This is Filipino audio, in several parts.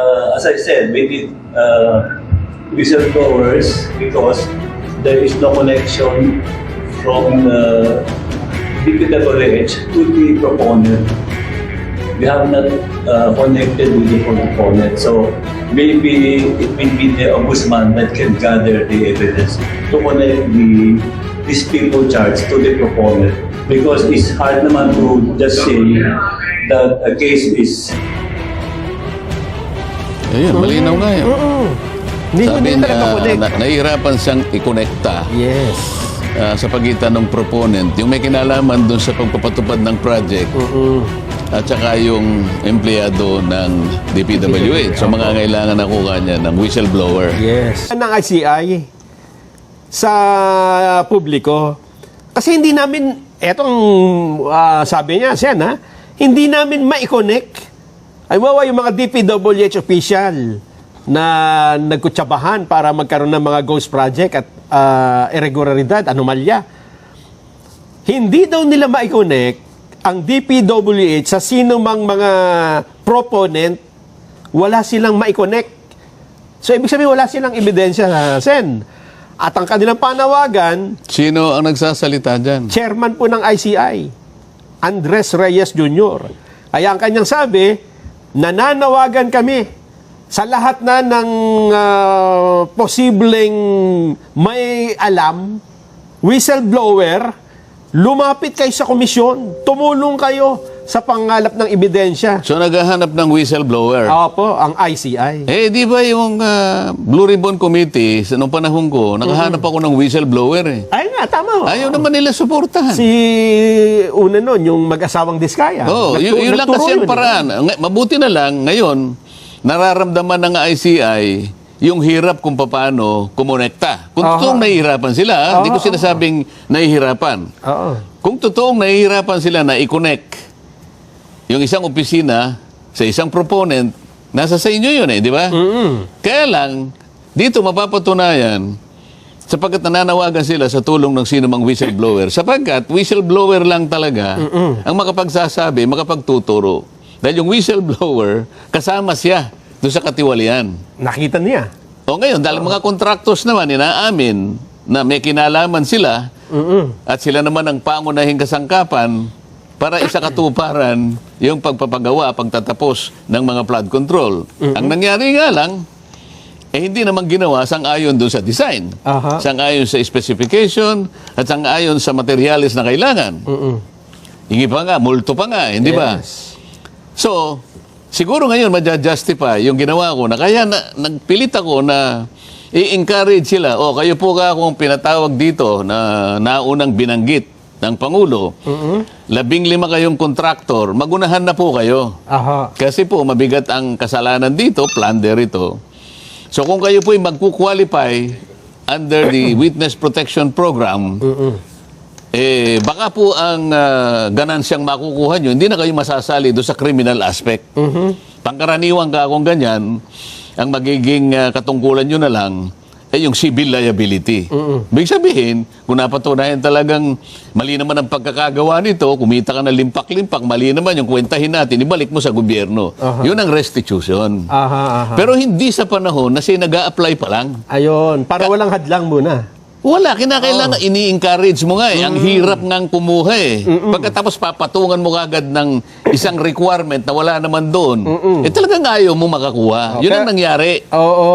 Uh, as I said, we need uh, whistleblowers because there is no connection from the DPWH to the proponent. We have not uh, connected with the proponent. So maybe it will be the ombudsman that can gather the evidence to connect the these people charged to the proponent. Because it's hard naman to just say that a case is Ayun, malinaw nga yun. Mm-mm. Hindi mo Sabi din talaga niya, connect. na, nahihirapan siyang ikonekta Yes. ah, sa pagitan ng proponent, yung may kinalaman doon sa pagpapatupad ng project, Mm-mm. at saka yung empleyado ng DPWH. So, mga kailangan nakuha niya ng whistleblower. Yes. Ng ICI sa publiko. Kasi hindi namin, etong ah, sabi niya, Sen, ha? Hindi namin ma-connect. Ay, wawa yung mga DPWH official na nagkutsabahan para magkaroon ng mga ghost project at ah, irregularidad, anomalya. Hindi daw nila ma-connect ang DPWH sa sino mang mga proponent, wala silang ma-connect. So, ibig sabihin, wala silang ebidensya, Sen. At ang kanilang panawagan, Sino ang nagsasalita dyan? chairman po ng ICI, Andres Reyes Jr. Kaya ang kanyang sabi, nananawagan kami sa lahat na ng ah, posibleng may alam, whistleblower, lumapit kayo sa komisyon, tumulong kayo sa pangalap ng ebidensya. So, naghahanap ng whistleblower. Opo, ang ICI. Eh, di ba yung ah, Blue Ribbon Committee, sa nung panahon ko, nakahanap ako ng whistleblower eh. Ay nga, tama. Ayaw naman nila suportahan. Si una nun, yung mag-asawang Diskaya. Oo, Nagtu- yun, yun lang nagturo kasi ang yun eh. paraan. Nga- Mabuti na lang, ngayon, nararamdaman ng ICI yung hirap kung paano kumonekta. Kung totoong nahihirapan sila, ah, hindi ko sinasabing nahihirapan. Oo. Kung totoong nahihirapan sila na i-connect yung isang opisina sa isang proponent, nasa sa inyo yun eh, di ba? Mm-mm. Kaya lang, dito mapapatunayan sapagkat nananawagan sila sa tulong ng sino mang whistleblower. Sapagkat whistleblower lang talaga ang makapagsasabi, makapagtuturo. Dahil yung whistleblower, kasama siya doon sa katiwalian. Nakita niya. O ngayon, dahil mga contractors naman, inaamin na may kinalaman sila Mm-mm. at sila naman ang pangunahing kasangkapan para isakatuparan yung pagpapagawa, pagtatapos ng mga flood control. Ang nangyari nga lang, eh hindi naman ginawa sang-ayon doon sa design. Aha. Sang-ayon sa specification at sang-ayon sa materials na kailangan. Mm-mm. Hingi pa nga, multo pa nga, hindi ba? Yes. So, siguro ngayon madja-justify yung ginawa ko na kaya na, nagpilit ako na i-encourage sila. O, kayo po ka akong pinatawag dito na naunang binanggit ng Pangulo. Labing lima kayong kontraktor, magunahan na po kayo. Aha. Kasi po, mabigat ang kasalanan dito, plunder ito. So kung kayo po ay magkukwalify under the Witness Protection Program, eh, baka po ang ah, ganansyang makukuha nyo, hindi na kayo masasali doon sa criminal aspect. Pangkaraniwan ka kung ganyan, ang magiging ah, katungkulan nyo na lang ay yung civil liability. Ibig sabihin, kung napatunayan talagang mali naman ang pagkakagawa nito, kumita ka na limpak-limpak, mali naman yung kwentahin natin, ibalik mo sa gobyerno. Yun ang restitution. Aha, aha. Pero hindi sa panahon na siya nag apply pa lang. Ayun, para walang hadlang muna. Wala, kinakailangan, ini-encourage mo nga eh. Ang hirap ngang kumuha eh. Pagkatapos papatungan mo kagad ng isang requirement na wala naman doon, eh talagang ayaw mo makakuha. Yun ang Okay. nangyari. Oo.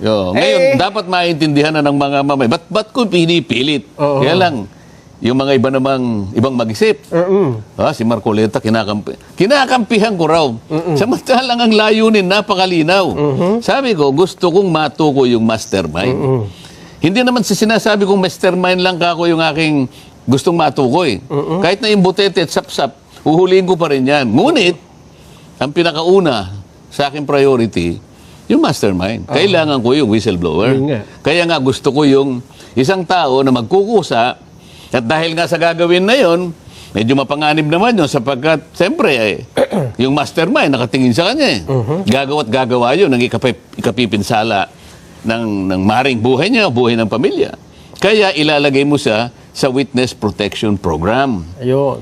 Yo, ngayon, Eh. dapat maintindihan na ng mga mamay. Ba't, ba't ko pinipilit? Oo. Kaya lang, yung mga iba namang ibang mag-isip. Mm-mm. Ah, si Marcoleta, kinakampi. Kinakampihan ko raw. Samantalang ang layunin, napakalinaw. Sabi ko, gusto kong matuko yung mastermind. Hindi naman sa sinasabi kong mastermind lang kako yung aking gustong matukoy. Kahit na yung butete at sapsap, uhulihin ko pa rin yan. Ngunit, ang pinakauna sa aking priority, yung mastermind. Kailangan ko yung whistleblower. Nga. Kaya nga gusto ko yung isang tao na magkukusa at dahil nga sa gagawin na yon, medyo mapanganib naman yun sapagkat, siyempre, eh, yung mastermind nakatingin sa kanya eh. Gagawa't gagawa yun ng ikapip, ikapipinsala ng, ng maring buhay niya, buhay ng pamilya. Kaya ilalagay mo siya sa Witness Protection Program. Ayun.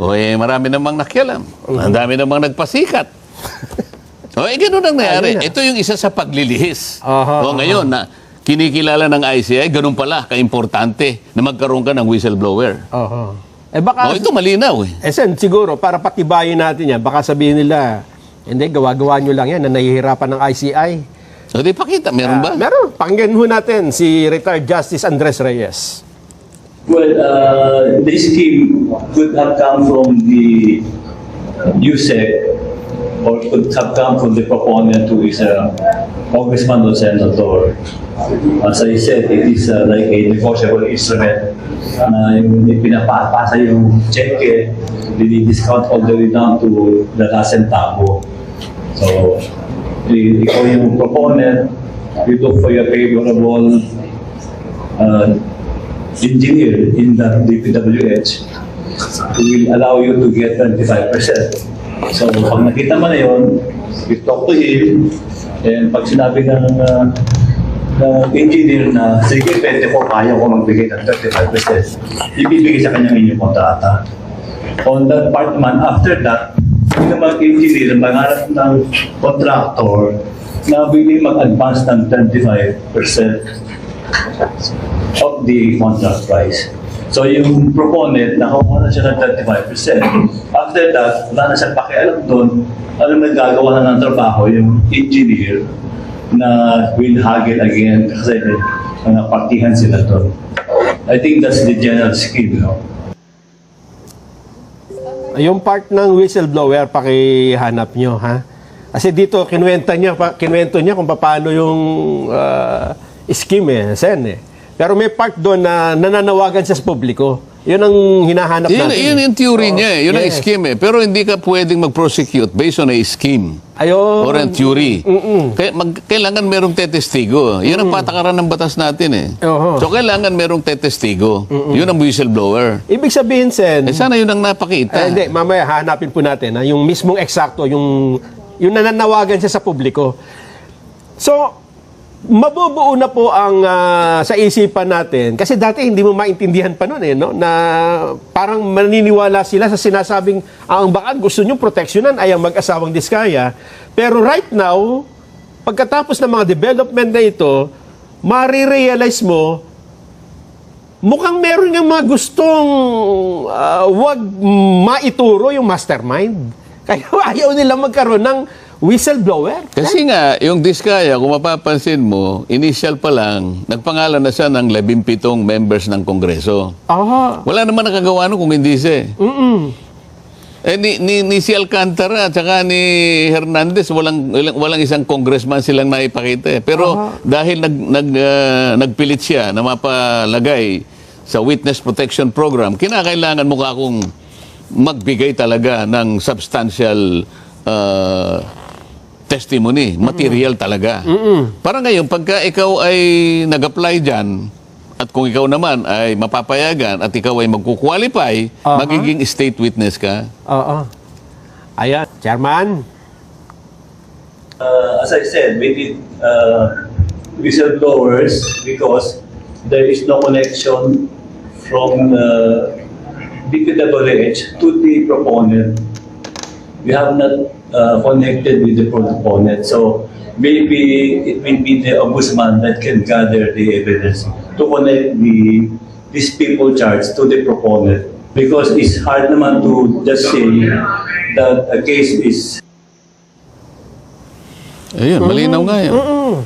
O eh, marami namang nakialam. Ang dami namang nagpasikat. O, eh, ganun ang nangyari. Ayun na. Ito yung isa sa paglilihis. Aha, o, ngayon, na kinikilala ng ICI, ganun pala, kaimportante na magkaroon ka ng whistleblower. Oho. Eh baka, O, ito malinaw eh. eh sen, siguro, para patibayin natin yan, baka sabihin nila, hindi, gawa-gawa nyo lang yan na nahihirapan ng ICI. O, di pakita, meron ba? Ah, meron. Pakinggan ho natin si retired Justice Andres Reyes. Well, uh, the scheme could have come from the USEC or could have come from the proponent who is a congressman or senator. As I said, it is uh, like a negotiable instrument na yung pinapasa yung cheque, discount all the way down to the last centavo. So, i- ikaw yung proponent, look for your favorable uh, engineer in the DPWH who will allow you to get 25%. So, pag nakita mo na yun, you talk to him, and pag sinabi ng, uh, ng engineer na, sige, 24, kaya ko magbigay ng 35%, ibibigay sa kanya inyong kontrata. On that part naman, after that, yung mga engineer, mangarap ng contractor na willing mag-advance ng 25% of the contract price. So yung proponent, nakakuha na siya ng 35%. After that, wala na siyang pakialam doon. Ano nagagawa na ng trabaho yung engineer na will haggle again kasi may mga partihan sila doon. I think that's the general scheme, no? Yung part ng whistleblower, pakihanap nyo, ha? Kasi dito, kinuwenta niya, kinuwento niya kung paano yung ah, scheme, eh, Sen, eh. Pero may part doon na nananawagan siya sa publiko. Yun ang hinahanap Yun, natin. yun yung theory Oo. niya eh. Yun ang Yes. scheme eh. Pero hindi ka pwedeng mag-prosecute based on a scheme. Ayun. Or a theory. Kaya mag, kailangan merong tetestigo. Yun ang patakaran ng batas natin eh. Oo. So kailangan merong tetestigo. Yun ang whistleblower. Ibig sabihin, Sen, Eh sana yun ang napakita. Eh, hindi, mamaya hanapin po natin ha, yung mismong eksakto, yung, yung nananawagan siya sa publiko. So, mabubuo na po ang ah, sa isipan natin. Kasi dati hindi mo maintindihan pa noon eh no? Na parang maniniwala sila sa sinasabing "Ah, ang baka gusto niyo proteksyonan ay ang mag-asawang diskaya. Pero right now pagkatapos ng mga development na ito marirealize mo mukhang meron ng mga gustong ah, wag maituro yung mastermind. Kaya ayaw nila magkaroon ng whistleblower. Kasi nga, yung Diskaya, kung mapapansin mo, initial pa lang, nagpangalan na siya ng 17 members ng Kongreso. Aha. Wala naman nakagawa nun kung hindi siya. eh. Mm-mm. Eh, ni, ni, ni si Alcantara at saka ni Hernandez, walang, walang, walang isang congressman silang naipakita. Eh. Pero dahil nag, nag, ah, nagpilit siya na mapalagay sa Witness Protection Program, kinakailangan mo ka akong magbigay talaga ng substantial ah, testimony, material talaga. Para ngayon, pagka ikaw ay nag-apply dyan, at kung ikaw naman ay mapapayagan at ikaw ay magkukwalify, Aha. magiging state witness ka. Oo. Ayan, Chairman. uh, as I said, we need uh, whistleblowers because there is no connection from uh, DPWH to the proponent. We have not uh, connected with the proponent. So maybe it will be the ombudsman that can gather the evidence to connect the these people charged to the proponent. Because it's hard naman to just say that a case is Ayun, malinaw nga yun. Mm.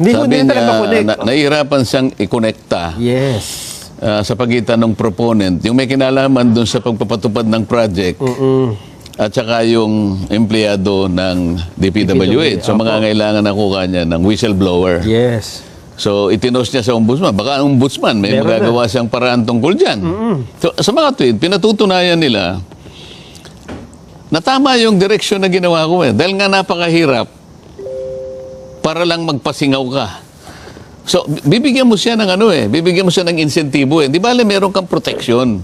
Hindi ko Sabi din talaga niya, connect. na, nahihirapan siyang i-connecta yes. ah, sa pagitan ng proponent. Yung may kinalaman dun sa pagpapatupad ng project at saka yung empleyado ng DPWH. So, mga kailangan nakuha niya ng whistleblower. Yes. So, itinos niya sa ombudsman. Baka ang ombudsman, may Meron magagawa siyang paraan tungkol dyan. So, sa mga tweet, pinatutunayan nila na tama yung direksyon na ginawa ko eh. Dahil nga napakahirap para lang magpasingaw ka. So, bibigyan mo siya ng ano eh, bibigyan mo siya ng insentibo eh. Di ba meron kang protection?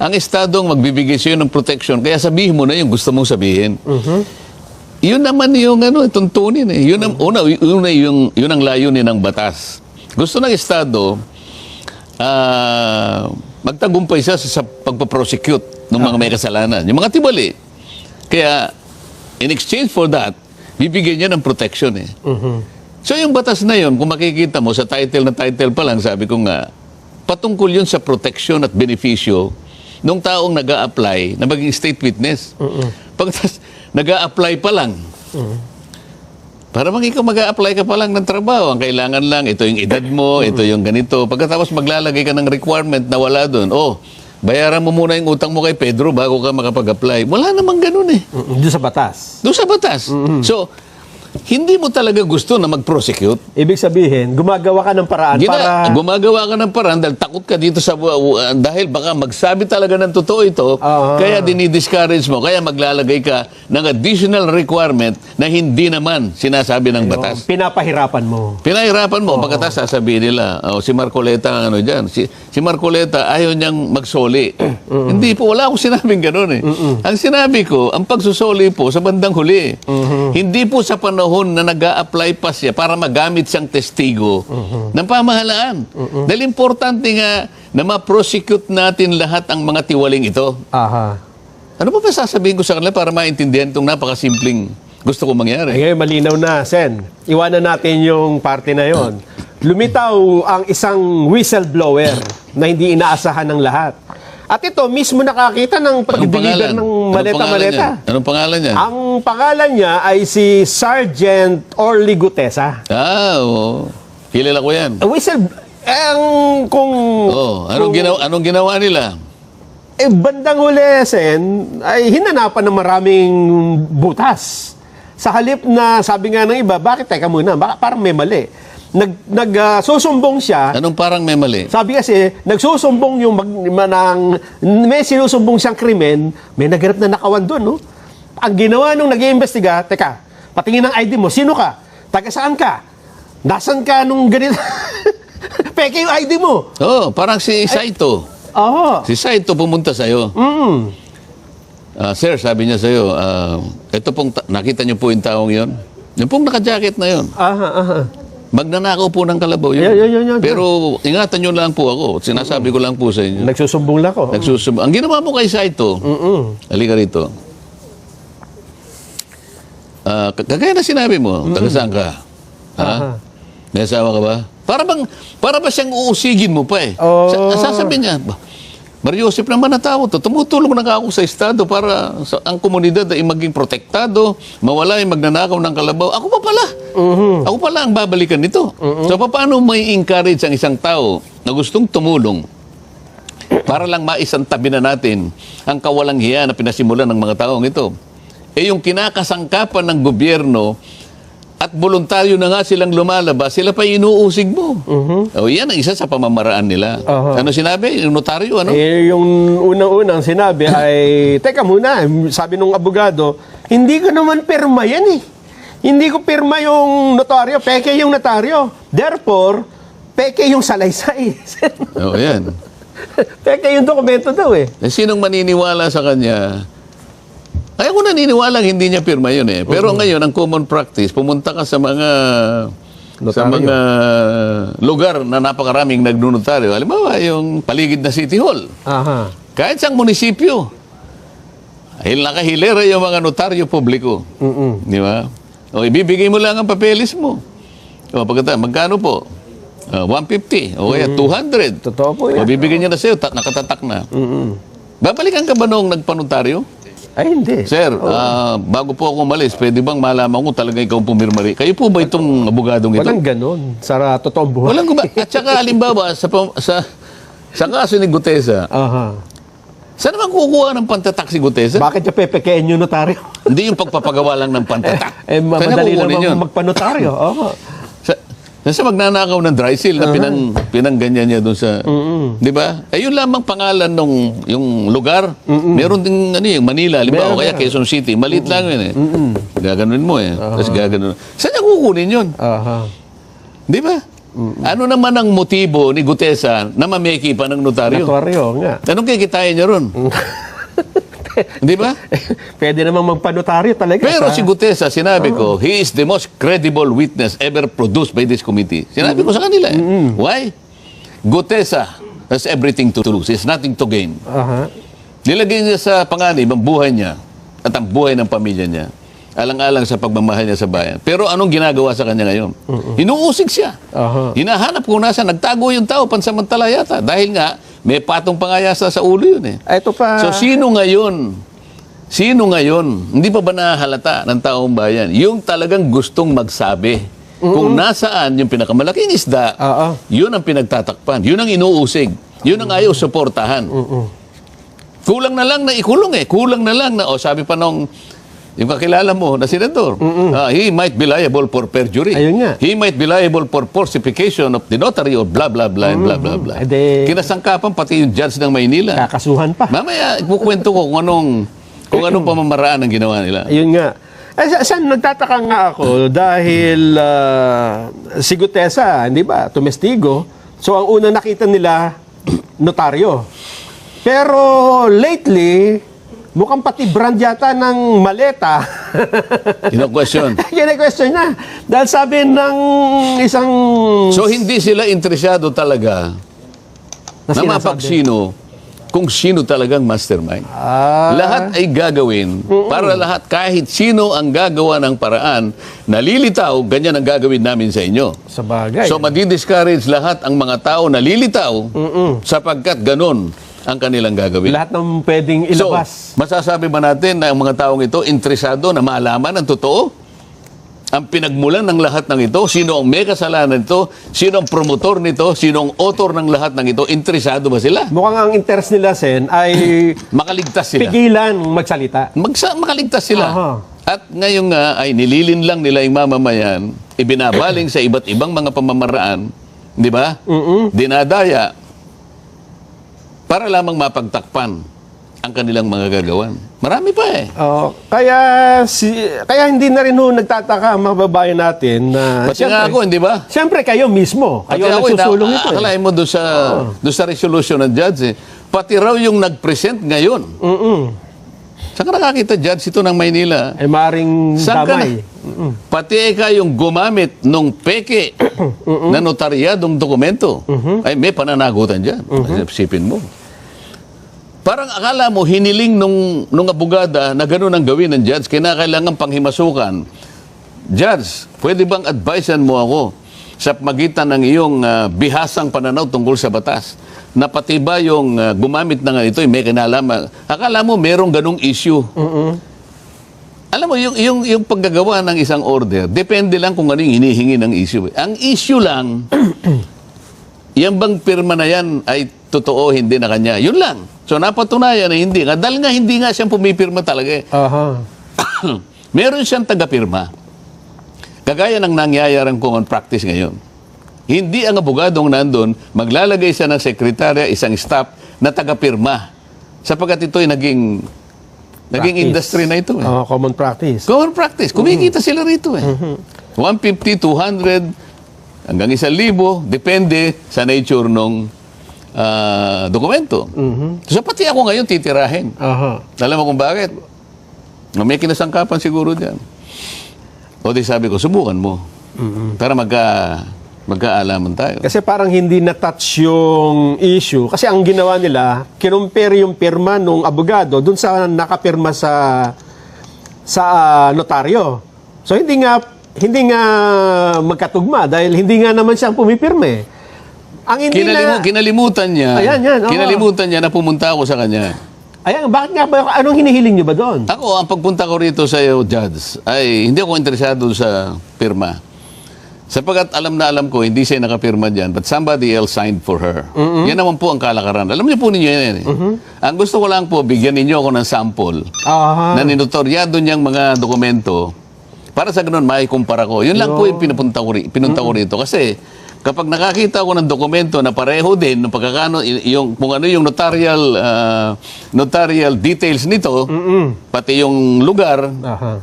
Ang estado ang magbibigay sa'yo ng protection, kaya sabihin mo na yung gusto mong sabihin. Yun naman yung ano, tuntunin eh. Yun ang, una, yun, yung, yun ang layunin ng batas. Gusto ng Estado, ah, magtagumpay siya sa, sa pagpaprosecute ng mga may kasalanan. Yung mga tibali. Kaya, in exchange for that, bibigyan niya ng protection eh. So yung batas na yun, kung makikita mo sa title na title pa lang, sabi ko nga, patungkol yun sa protection at benepisyo nung taong nag apply na maging state witness. Pagkas nag apply pa lang, para mag ikaw mag apply ka pa lang ng trabaho, ang kailangan lang, ito yung edad mo, ito yung ganito. Pagkatapos maglalagay ka ng requirement na wala doon, oh, bayaran mo muna yung utang mo kay Pedro bago ka makapag-apply. Wala namang ganun eh. Mm-mm. Doon sa batas. Doon sa batas. So, hindi mo talaga gusto na mag-prosecute. Ibig sabihin, gumagawa ka ng paraan Gina, para... Gumagawa ka ng paraan dahil takot ka dito sa uh, dahil baka magsabi talaga ng totoo ito, Ah. kaya dinidiscourage mo, kaya maglalagay ka ng additional requirement na hindi naman sinasabi ng batas. Pinapahirapan mo. Pinahirapan mo, pagkatapos sasabihin nila, oh, si Marcoleta ang ano dyan. Si, si Marcoleta ayaw niyang magsoli. Hindi po, wala akong sinabing gano'n eh. Ang sinabi ko, ang pagsusoli po sa bandang huli. Hindi po sa panahon na nag apply pa siya para magamit siyang testigo ng pamahalaan. Dahil importante nga na ma-prosecute natin lahat ang mga tiwaling ito. Aha. Ano pa ba sasabihin ko sa kanila para maintindihan itong napakasimpleng gusto ko mangyari? Ay, ngayon, malinaw na, Sen. Iwanan natin yung parte na yon. Lumitaw ang isang whistleblower na hindi inaasahan ng lahat. At ito, mismo nakakita ng pag-deliver ng maleta-maleta. Anong pangalan niya? Ang pangalan niya ay si Sergeant Orly Gutesa. Ah, oo. Kilala ko yan. Whistle... Eh, ang kung... Oh, anong kung- ginawa anong ginawa nila? Eh, bandang huli, Sen, ay hinanapan ng maraming butas. Sa halip na, sabi nga ng iba, bakit, teka muna, baka parang may mali. Nag, nag ah, susumbong siya, Anong parang may mali? sabi kasi, nagsusumbong yung mag, manang, may sinusumbong siyang krimen, may naganap na nakawan doon, no? Ang ginawa nung nag-iimbestiga, teka, patingin ng ID mo, sino ka? Taga saan ka? Nasaan ka nung ganito? Peke yung ID mo. Oh, parang si Saito. Oo. Si Saito pumunta sa'yo. Mm. Ah, sir, sabi niya sa'yo, ah, ito pong, ta- nakita niyo po yung taong yon? Yung pong naka-jacket na yon. Aha, aha. Magnanakaw po ng kalabaw yun. Yan, yan, yan, yan. Pero ingatan niyo lang po ako. Sinasabi ko lang po sa inyo. Nagsusumbong lang ako. Nagsusub- Ang ginawa mo kay Saito, Mm-mm. halika rito. Ah, kagaya na sinabi mo, taga saan ka? Ha? Aha. May asawa ka ba? Para bang, para ba siyang uusigin mo pa eh? Oh. Sa, sasabihin niya, "Ba, Mariosip naman na tao to. Tumutulong na ako sa Estado para sa, ang komunidad ay maging protektado, mawala yung magnanakaw ng kalabaw. Ako pa pala. Ako pala ang babalikan nito. So paano may encourage ang isang tao na gustong tumulong para lang maisantabi na natin ang kawalang hiya na pinasimulan ng mga taong ito? Eh yung kinakasangkapan ng gobyerno at voluntaryo na nga silang lumalabas, sila pa inuusig mo. O yan ang isa sa pamamaraan nila. Aha. Ano sinabi? Yung notaryo, ano? Eh, yung unang-unang sinabi ay, teka muna, sabi nung abogado, hindi ko naman pirma yan eh. Hindi ko pirma yung notaryo, peke yung notaryo. Therefore, peke yung salaysay. O yan. peke yung dokumento daw eh. Eh, sinong maniniwala sa kanya? Ay, ako naniniwala hindi niya pirma yun eh. Pero ngayon, ang common practice, pumunta ka sa mga sa Notaryo. mga lugar na napakaraming nagnunotaryo. Halimbawa, yung paligid na City Hall. Aha. Kahit sa munisipyo. Dahil nakahilera yung mga notaryo publiko. Mm-mm. Di ba? O ibibigay mo lang ang papeles mo. O pagkata, magkano po? Ah, 150 o kaya 200. Totoo po O yan. bibigyan niya na sa'yo, ta- nakatatak na. Mm-mm. Babalikan ka ba noong nagpanotaryo? Ay, hindi. Sir, ah, bago po ako umalis, pwede bang malaman ko talaga ikaw pumirmari? Kayo po ba itong abogadong ito? Walang ganon sa totoong buhay. Walang guba. At saka, halimbawa, sa, sa, sa kaso ni Gutesa, Aha. saan naman kukuha ng pantatak si Gutesa? Bakit niya pepekein yung notaryo? Hindi yung pagpapagawa lang ng pantatak. eh, niya madali lang magpanotaryo. Oo. Sa magnanakaw ng dry seal na pinang, pinangganyan niya doon sa... Di ba? Eh, yun lamang pangalan nung yung lugar. Meron din ano, yung Manila, halimbawa, Meron, kaya Quezon City. Maliit lang yun eh. Gaganunin mo eh. Tapos gaganunin. Saan niya kukunin yun? Aha. Di ba? Ano naman ang motibo ni Gutesa na mameki pa ng notaryo? Notaryo nga. Anong kikitain niya ron? Di ba? Pwede namang magpanotaryo talaga. Pero sa- si Gutesa, sinabi ko, he is the most credible witness ever produced by this committee. Sinabi ko sa kanila. eh. Why? Gutesa has everything to lose. Has nothing to gain. Aha. Nilagay niya sa panganib ang buhay niya at ang buhay ng pamilya niya. alang-alang sa pagmamahal niya sa bayan. Pero anong ginagawa sa kanya ngayon? Inuusig siya. Aha. Hinahanap kung nasa, nagtago yung tao, pansamantala yata. Dahil nga, may patong pangayasa sa ulo yun eh. Ito pa. So sino ngayon? Sino ngayon? Hindi pa ba nahalata ng taong bayan? Yung talagang gustong magsabi. Kung nasaan yung pinakamalaking isda, Oo. yun ang pinagtatakpan. Yun ang inuusig. Yun ang ayaw suportahan. Kulang na lang na ikulong eh. Kulang na lang na, o sabi pa nung, yung kakilala mo na senador, ah, he might be liable for perjury. Ayun nga. He might be liable for falsification of the notary or blah, blah, blah, and blah, blah, blah. Eh, di- Kinasangkapan pati yung judge ng Maynila. Kakasuhan pa. Mamaya, ipukwento ko kung anong, kung anong pamamaraan ang ginawa nila. Ayun nga. Eh, sa- saan nagtataka nga ako dahil ah, si Gutesa, hindi ba, tumestigo. So, ang unang nakita nila, notaryo. Pero lately, mukhang pati brand yata ng maleta. Yun ang question. Kine-question na. Dahil sabi ng isang... So, hindi sila interesado talaga na na mapagsino kung sino talagang mastermind. Ah, Lahat ay gagawin para lahat, kahit sino ang gagawa ng paraan, nalilitaw, ganyan ang gagawin namin sa inyo. sa bagay. So, madi-discourage lahat ang mga tao nalilitaw sapagkat ganun ang kanilang gagawin. Lahat ng pwedeng So, ilabas. masasabi ba natin na ang mga taong ito interesado na malaman ang totoo? Ang pinagmulan ng lahat ng ito, sino ang may kasalanan nito, sino ang promotor nito, sino ang author ng lahat ng ito, interesado ba sila? Mukhang ang interest nila, Sen, ay Makaligtas sila. pigilan magsalita. Magsa, makaligtas sila. Aha. At ngayon nga ay nililin lang nila yung mamamayan, ibinabaling sa iba't ibang mga pamamaraan, di ba? Dinadaya para lamang mapagtakpan ang kanilang mga gagawan. Marami pa eh. Oh, kaya si kaya hindi na rin ho nagtataka ang mga babae natin na Pati nga ako, hindi ba? Siyempre kayo mismo, kayo ang nagsusulong na, ito. Eh. mo doon sa, doon sa resolution ng judge eh. Pati raw yung nag-present ngayon. Mm-mm. Saan ka nakakita, judge, ito ng Maynila? Ay maring Saan damay. Pati ikaw yung gumamit nung peke na notaryadong dokumento. Ay, may pananagutan dyan. Sipin mo. Parang akala mo, hiniling nung, nung abogada na gano'n ang gawin ng judge, kinakailangan panghimasukan. Judge, pwede bang advisean mo ako sa magitan ng iyong ah, bihasang pananaw tungkol sa batas? Na pati ba yung ah, gumamit na nga ito, may kinalaman. Akala mo merong ganong issue. Alam mo, yung, yung, yung paggagawa ng isang order, depende lang kung ano yung hinihingi ng issue. Ang issue lang, yung bang pirma na yan ay totoo, hindi na kanya. Yun lang. So napatunayan na hindi nga. Dahil nga hindi nga siyang pumipirma talaga eh. Aha. Meron siyang tagapirma. Kagaya ng nangyayarang common practice ngayon. Hindi ang abogadong nandun, maglalagay siya ng sekretarya, isang staff na tagapirma. Sapagkat ito'y naging, naging Practice. industry na ito. Eh. Oh, common practice. Common practice. Kumikita sila rito eh. 150, 200, hanggang 1,000, depende sa nature ng dokumento. So pati ako ngayon titirahin. Aha. Alam mo kung bakit? May kinasangkapan siguro dyan. O di sabi ko, subukan mo. Para magka, magkaalaman tayo. Kasi parang hindi na-touch yung issue. Kasi ang ginawa nila, kinumpare yung pirma nung abogado dun sa nakapirma sa sa ah, notaryo. So hindi nga hindi nga magkatugma dahil hindi nga naman siya ang pumipirma eh. Ang hindi Kinalimu, na... kinalimutan niya. Ayan, yan, oo. Kinalimutan niya na pumunta ako sa kanya. Ayan, bakit nga ba? Anong hinihiling niyo ba doon? Ako, ang pagpunta ko rito sa iyo, Judge, ay hindi ako interesado sa pirma. Sapagat alam na alam ko, hindi siya nakapirma dyan, but somebody else signed for her. Yan naman po ang kalakaran. Alam niyo po ninyo yan. eh. Ang gusto ko lang po, bigyan ninyo ako ng sample Aha. na ninotoryado niyang mga dokumento para sa ganun maikumpara ko. Yun lang po yung pinupunta ko, ri- pinunta ko rito. Kasi kapag nakakita ko ng dokumento na pareho din ng pagkakano, yung, kung ano yung notarial, ah, notarial details nito, pati yung lugar, Aha.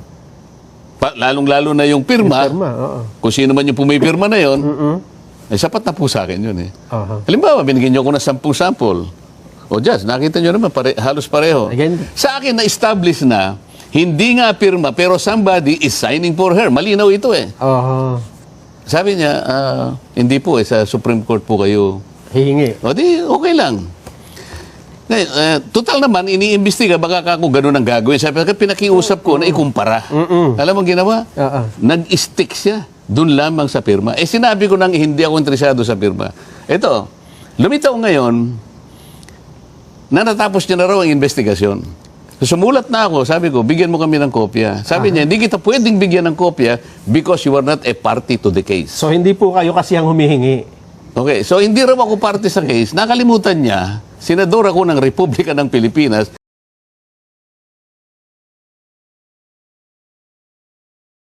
pa- lalong-lalo na yung pirma, Pirma, oo. kung sino man yung pumipirma na yon, eh, sapat na po sa akin yun eh. Aha. Halimbawa, binigyan nyo ko ng 10 sample. O Jazz, nakita nyo naman, pare, halos pareho. Again. Sa akin, na-establish na, hindi nga pirma, pero somebody is signing for her. Malinaw ito eh. Aha. Sabi niya, ah, hindi po eh, sa Supreme Court po kayo. Hihingi. O di, okay lang. Ngayon, eh, total naman, iniimbestiga, baka ka kung ganun ang gagawin. Sabi ko, pinakiusap ko na ikumpara. Alam mo ginawa? Oo. Nag-stick siya. Doon lamang sa pirma. Eh, sinabi ko nang hindi ako interesado sa pirma. Ito, lumitaw ngayon, na natapos niya na raw ang investigasyon. So, sumulat na ako, sabi ko, bigyan mo kami ng kopya. Sabi niya, hindi kita pwedeng bigyan ng kopya because you are not a party to the case. So hindi po kayo kasi ang humihingi. Okay, so hindi raw ako parte sa case. Nakalimutan niya, senador ako ng Republika ng Pilipinas